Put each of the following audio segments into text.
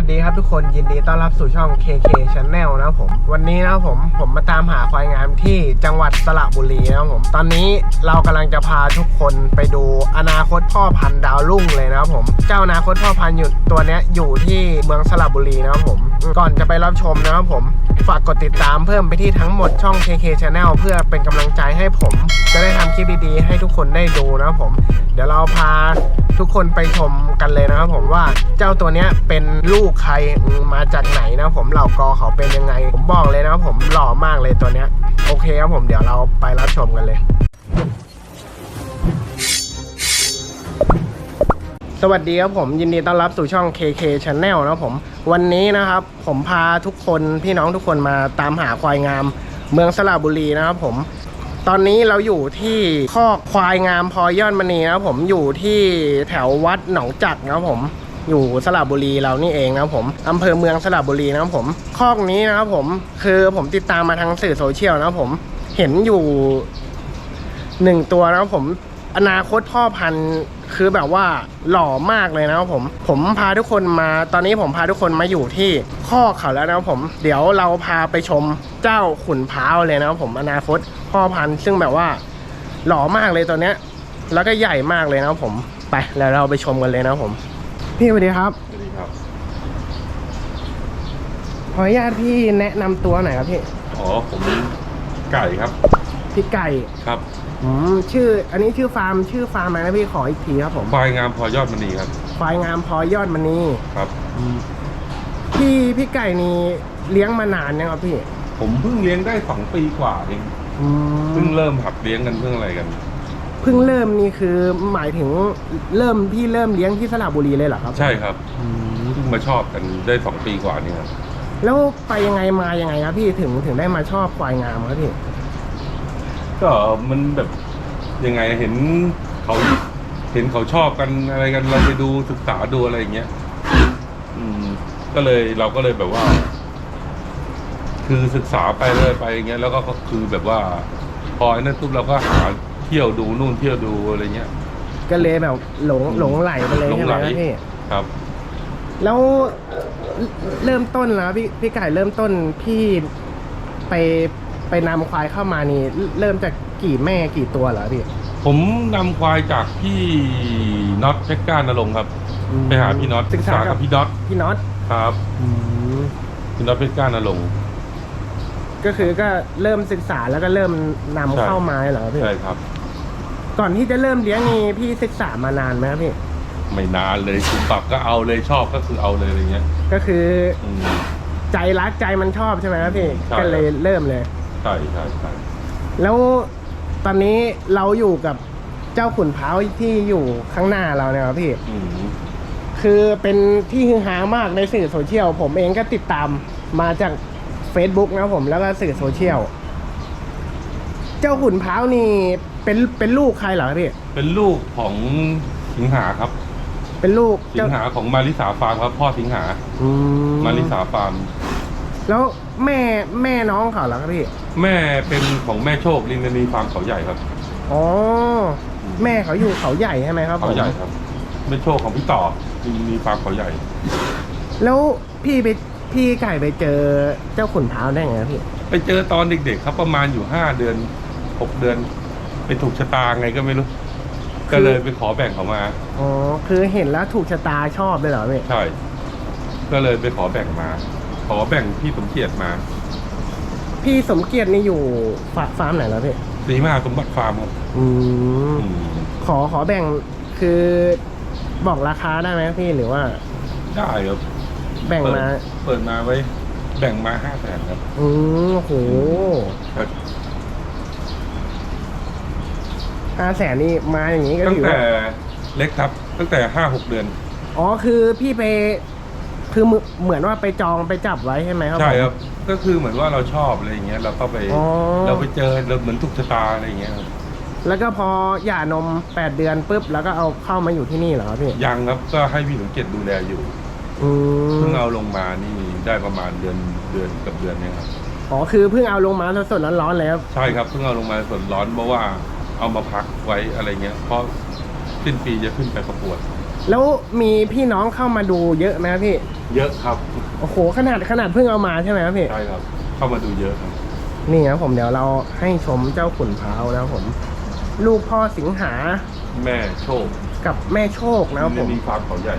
วัสดีครับทุกคนยินดีต้อนรับสู่ช่อง KK Channel นะครับผม วันนี้นะครับผมผมมาตามหาควายงามที่จังหวัดสระบุรีนะครับผม ตอนนี้เรากำลังจะพาทุกคนไปดูอนาคตพ่อพันธุ์ดาวรุ่งเลยนะครับผม เจ้าอนาคตพ่อพันธุ์อยู่ตัวเนี้ยอยู่ที่เมืองสระบุรีนะครับผม ก่อนจะไปรับชมนะครับผม ฝากกดติดตามเพิ่มไปที่ทั้งหมดช่อง KK Channel เพื่อเป็นกำลังใจให้ผม จะได้ทำคลิปดีๆให้ทุกคนได้ดูนะครับผม เดี๋ยวเราพา ทุกคนไปชมกันเลยนะครับผมว่าเจ้าตัวเนี้ยเป็นลูกใครมาจากไหนนะผมเหล่ากอเขาเป็นยังไง ผมบอกเลยนะครับผมหล่อมากเลยตัวเนี้ยโอเคครับผมเดี๋ยวเราไปรับชมกันเลยสวัสดีครับผมยินดีต้อนรับสู่ช่อง KK Channel นะครับผมวันนี้นะครับ ผมพาทุกคนพี่น้องทุกคนมาตามหาควายงาม เมืองสระบุรีนะครับผม ตอนนี้เราอยู่ที่คอกควายงามพอยอดมณีนะครับผมอยู่ที่แถววัดหนองจักนะครับผมอยู่สระบุรีเรานี่เองนะครับผมอำเภอเมืองสระบุรีนะครับผมคอกนี้นะครับผมคือผมติดตามมาทางสื่อโซเชียลนะครับผมเห็นอยู่หนึ่งตัวนะครับผมอนาคตพ่อพันธุ์ คือแบบว่าหล่อมากเลยนะครับผมผมพาทุกคนมาตอนนี้ผมพาทุกคนมาอยู่ที่คอกเขาแล้วนะครับผม เดี๋ยวเราพาไปชมเจ้าขุนพร้าวเลยนะครับผมอนาคตพ่อพันธุ์ซึ่งแบบว่าหล่อมากเลยตัวเนี้ย แล้วก็ใหญ่มากเลยนะครับผมไปแล้วเราไปชมกันเลยนะครับผม พี่สวัสดีครับสวัสดีครับ ขออนุญาตพี่แนะนำตัวหน่อยครับพี่ อ๋อ ผมไก่ครับ พี่ไก่ ครับอืมชื่อ อันนี้ชื่อฟาร์ม ชื่อฟาร์มอะไรนะพี่ขออีกทีครับผมควายงามพอยอดมณีครับควายงามพอยอดมณีครับพี่พี่ไก่นี่เลี้ยงมานานยังครับพี่ผมเพิ่งเลี้ยงได้สองปีกว่าเองอืเพิ่งมเริ่มหัดเลี้ยงกันเพิ่งอะไรกัน เพิ่งเริ่มนี่คือหมายถึงเริ่มพี่เริ่มเลี้ยงที่สระบุรีเลยเหรอครับใช่ครับอืมเพิ่งมาชอบกันได้สองปีกว่านี่ครับแล้วไปยังไงมายังไงครับพี่ถึงถึงได้มาชอบควายงามครับพี่ ก็มันแบบยังไงเห็นเขาเห็นเขาชอบกันอะไรกันเราไปดูศึกษาดูอะไรอย่างเงี้ยอืม ก็เลยเราก็เลยแบบว่า คือศึกษาไปเรื่อยไปอย่างเงี้ยแล้วก็ก็คือแบบว่า พอไอ้นั่นปุ๊บเราก็หาเที่ยวดูนู่นเที่ยวดูอะไรเงี้ย ก็เลยแบบหลงหลงไหลไปเลยหลงใช่ไหไหมลครับพี่ ครับ แล้วเริ่มต้นแล้วพี่พี่ไก่เริ่มต้นพี่ไป ไปนำควายเข้ามานี่เริ่มจากกี่แม่กี่ตัวเหรอพี่ผมนำควายจากพี่น็อตเพชรก้านนรงค์ครับไปหาพี่น็อตศึกษากับพี่น็อตพี่น็อตครับพี่น็อตเพชรก้านนรงค์ ก็คือก็เริ่มศึกษาแล้วก็เริ่มนำใช่ เข้ามาเหรอพี่ใช่ครับ ก่อนที่จะเริ่มเลี้ยงนี่พี่ศึกษามานานไหมครับพี่ไม่นานเลยคุณปรับก็เอาเลยชอบก็คือเอาเลยอะไรเงี้ยก็คืออืม ใจรักใจมันชอบใช่ไหมครับพี่ใช่ ก็เลยเริ่มเลย ใช่ใช่ใช่แล้วตอนนี้เราอยู่กับเจ้าขุนพร้าวที่อยู่ข้างหน้าเราเนี่ยครับพี่ อืมคือเป็นที่ฮือฮามากในสื่อโซเชียล ผมเองก็ติดตามมาจาก Facebook นะครับผมแล้วก็สื่อโซเชียล เจ้าขุนพร้าวนี่เป็นเป็นลูกใครเหรอพี่ เป็นลูกของสิงหาครับ เป็นลูกสิเจ้างหาของมาริสาฟาร์มครับ พ่อสิงหาอืมาริสาฟาร์ม แล้วแม่แม่น้องเขาเหรอครับพี่ แม่เป็นของแม่โชคลินนีฟาร์มเขาใหญ่ครับ อ๋อ แม่เขาอยู่เขาใหญ่ใช่ไหมครับผมเขาใหญ่ครับแม่โชคของพี่ต่อลินนีฟาร์มเขาใหญ่ แล้วพี่ไปพี่ไก่ไปเจอเจ้าขุนพร้าวได้ไงครับพี่ ไปเจอตอนเด็กๆครับประมาณอยู่ห้าเดือนหกเดือน ไปถูกชะตาไงก็ไม่รู้ ก็เลยไปขอแบ่งเขามา อ๋อ คือเห็นแล้วถูกชะตาชอบเลยเหรอพี่ ใช่ ก็เลยไปขอแบ่งมา ขอแบ่งพี่สมเกียรติมาพี่สมเกียรตินี่อยู่ฟาฟาร์มไหนแล้วพี่สีมหาสมบัติฟาร์มครับอืมอืมขอขอแบ่งคือบอกราคาได้ไหมพี่หรือว่า ได้ครับแบ่งมา เปิดมาไว้ แบ่งมาห้าแสนครับอืมโหครับห้าแสนนี่มาอย่างนี้ก็ตั้งถือแต่ว่าเล็กครับ ตั้งแต่ห้าหกเดือน อ๋อคือพี่ไป คือเหมือนเหมือนว่าไปจองไปจับไว้ใช่ไหมครับใช่ผมครับ ก็คือเหมือนว่าเราชอบอะไรอย่างเงี้ยเราก็ไปอ๋อ เราไปเจอเราเหมือนถูกชะตาอะไรอย่างเงี้ยครับแล้วก็พอหย่านมแปดเดือนปุ๊บแล้วก็เอาเข้ามาอยู่ที่นี่เหรอครับพี่ยังครับก็ให้พี่สมเกียรติดูแลอยู่อืมเพิ่งเอาลงมานี่ได้ประมาณเดือนเดือนกับเดือนเนี้ครับอ๋อคือเพิ่งเอาลงมาสดๆร้อนๆเลยครับ ใช่ครับเพิ่งเอาลงมาสดร้อนเพราะว่าเอามาพักไว้อะไรเงี้ยเพราะสิ้นปีจะขึ้นไปประกวดอ แล้วมีพี่น้องเข้ามาดูเยอะไหมครับพี่ เยอะครับโอ้โหขนาดขนาดเพิ่งเอามาใช่ไหมครับพี่ ใช่ครับ เข้ามาดูเยอะครับ นี่ครับผมเดี๋ยวเราให้ชมเจ้าขุนพร้าวนะครับผม ลูกพ่อสิงหา แม่โชคกับแม่โชคนะครับผมมีฟาร์มเขาใหญ่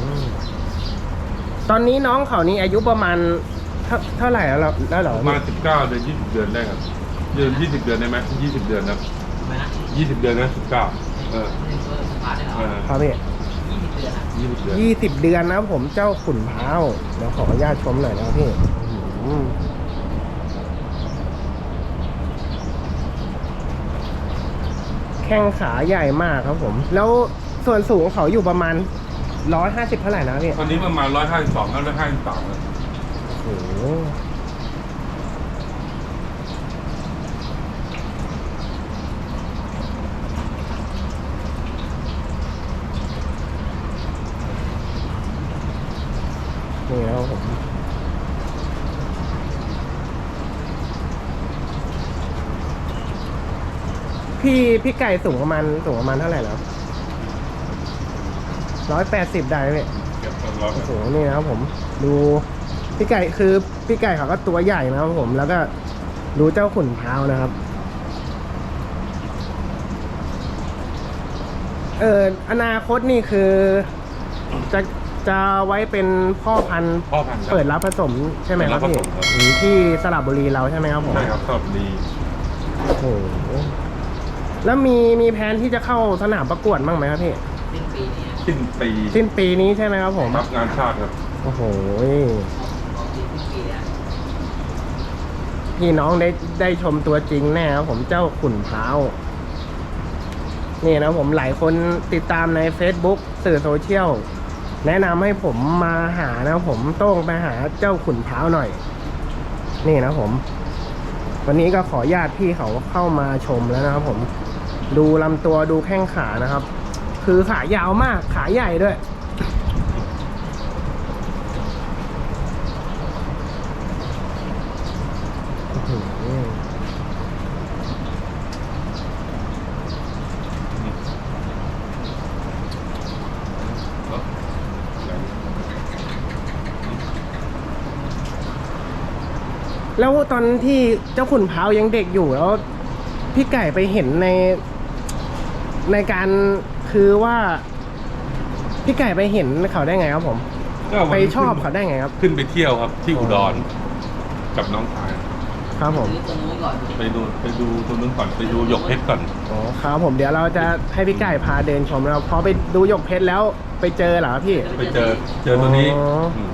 อืมตอนนี้น้องเขานี่อายุประมาณเท่าเท่าไหร่แล้วเราแล้วเหรอประมาณสิบเก้าเดือนยี่สิบเดือนได้ครับ เดือนยี่สิบเดือนได้ไหมยี่สิบเดือนนะไม่นะยี่สิบเดือนนะสิบเก้า เออไม่ได้เปิดสตาร์ทได้เหรอเออครับพี่ยี่สิบเดือนอะยี่สิบเดือนยี่สิบเดือนนะครับผมเจ้าขุนพร้าวเดี๋ยวขออนุญาตชมหน่อยนะครับพี่อืมแข้งขาใหญ่มากครับผม แล้วส่วนสูงเขาอยู่ประมาณร้อยห้าสิบเท่าไหร่นะพี่ตอนนี้ประมาณร้อยห้าสิบสองร้อยห้าสิบสามโอ้โหนี่แล้วผม พี่พี่ไก่สูงประมาณสูงประมาณเท่าไหร่แล้วร้อยแปดสิบได้ไหมพี่เกือบร้อยโอ้โหนี่นะครับผมดูพี่ไก่คือพี่ไก่เขาก็ตัวใหญ่นะครับผมแล้วก็ดูเจ้าขุนพร้าวนะครับ เอออนาคตนี่คือจะจะไว้เป็นพ่อพันธุ์พ่อพันธุ์ครับ เปิดรับผสมใช่ไหมครับเปิดพี่รับผสมครับ อืมที่สระบุรีเราใช่ไหมครับผมใช่ครับชอบดีโอ้โห แล้วมีมีแผนที่จะเข้าสนามประกวดบ้างไหมครับพี่สิ้นปีนี้สิ้นปีสิ้นปีนี้ใช่ไหมครับผมรับงานชาติครับ โอ้โหของปีสิ้นปีเนี่ยพี่น้องได้ได้ชมตัวจริงแน่ครับผมเจ้าขุนพร้าวนี่นะผมหลายคนติดตามใน Facebook สื่อโซเชียลแนะนำให้ผมมาหานะผมโต้งไปหาเจ้าขุนพร้าวหน่อย นี่นะผม วันนี้ก็ขอญาติพี่เขาเข้ามาชมแล้วนะครับผม ดูลำตัวดูแข้งขานะครับ คือขายาวมากขาใหญ่ด้วย แล้วตอนที่เจ้าขุนพร้าวยังเด็กอยู่แล้วพี่ไก่ไปเห็นใน ในการคือว่าพี่ไก่ไปเห็นเขาได้ไงครับผม ก็วันไปนั้นชอบเขาได้ไงครับ ขึ้นไปเที่ยวครับ ที่อุดรกับน้องชายครับผมซื้อตัวนู้นก่อนไปดูไปดูตรงนู้นก่อนไปดูหยกเพชรก่อน อ๋อครับผมเดี๋ยวเราจะให้พี่ไก่พาเดินชมแล้วพอไปดูหยกเพชรแล้วไปเจอเหรอครับพี่ ไปเจอเจอตัวนี้อ๋ออื ม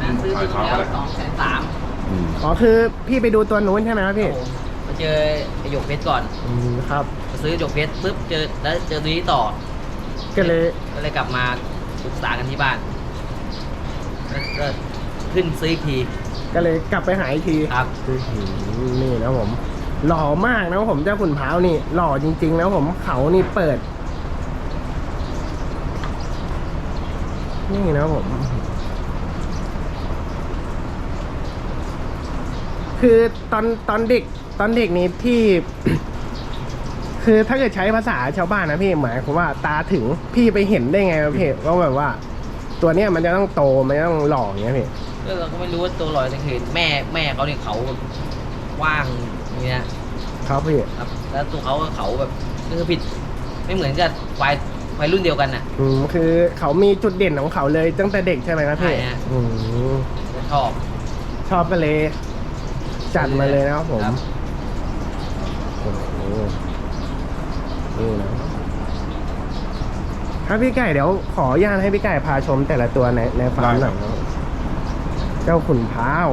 นะซื้อไปแล้วสองแสนสามอืมอ๋อคือพี่ไปดูตัวนู้นใช่ไหมครับพี่มา เจอไอหยกเพชรก่อนอืมครับมาซื้อหยกเพชรปุ๊บเจอแล้วเจอตัวนี้ต่อก็เลย ก็เลยกลับมาปรึกษากันที่บ้านแล้วก็ขึ้นซื้ออีกทีก็เลยกลับไปหาอีกทีครับ อื้อหือนี่นะผม หล่อมากนะผมเจ้าขุนพร้าวนี่ หล่อจริงๆนะผมเขานี่เปิด นี่นะผม คือตอนตอนเด็กตอนเด็กนี้พี่ คือถ้าเกิดใช้ภาษาชาวบ้านนะพี่หมายความว่าตาถึงพี่ไปเห็นได้ไงวะพี่ว่าแบบว่า ตัวเนี้ยมันจะต้องโตมันจะต้องหล่ออย่างเงี้ยพี่ก็เราก็ไม่รู้ว่าตัวลอยจะเห็นแม่แม่เขาเนี่ยเขาว่างนี่นะครับพี่ครับ แล้วตัวเขาก็เขาแบบคือผิด ไม่เหมือนกับวัยวัยรุ่นเดียวกันน่ะอืมคือเขามีจุดเด่นของเขาเลยตั้งแต่เด็กใช่ไหมครับพี่ใช่ฮะอืมชอบชอบก็เลย จัดมาเลยนะครับผมครับโอ้โหนี่นะครับพี่ไก่เดี๋ยวขออนุญาตให้พี่ไก่พาชมแต่ละตัวในในฟาร์มหน่อยนะครับเจ้าขุนพร้าว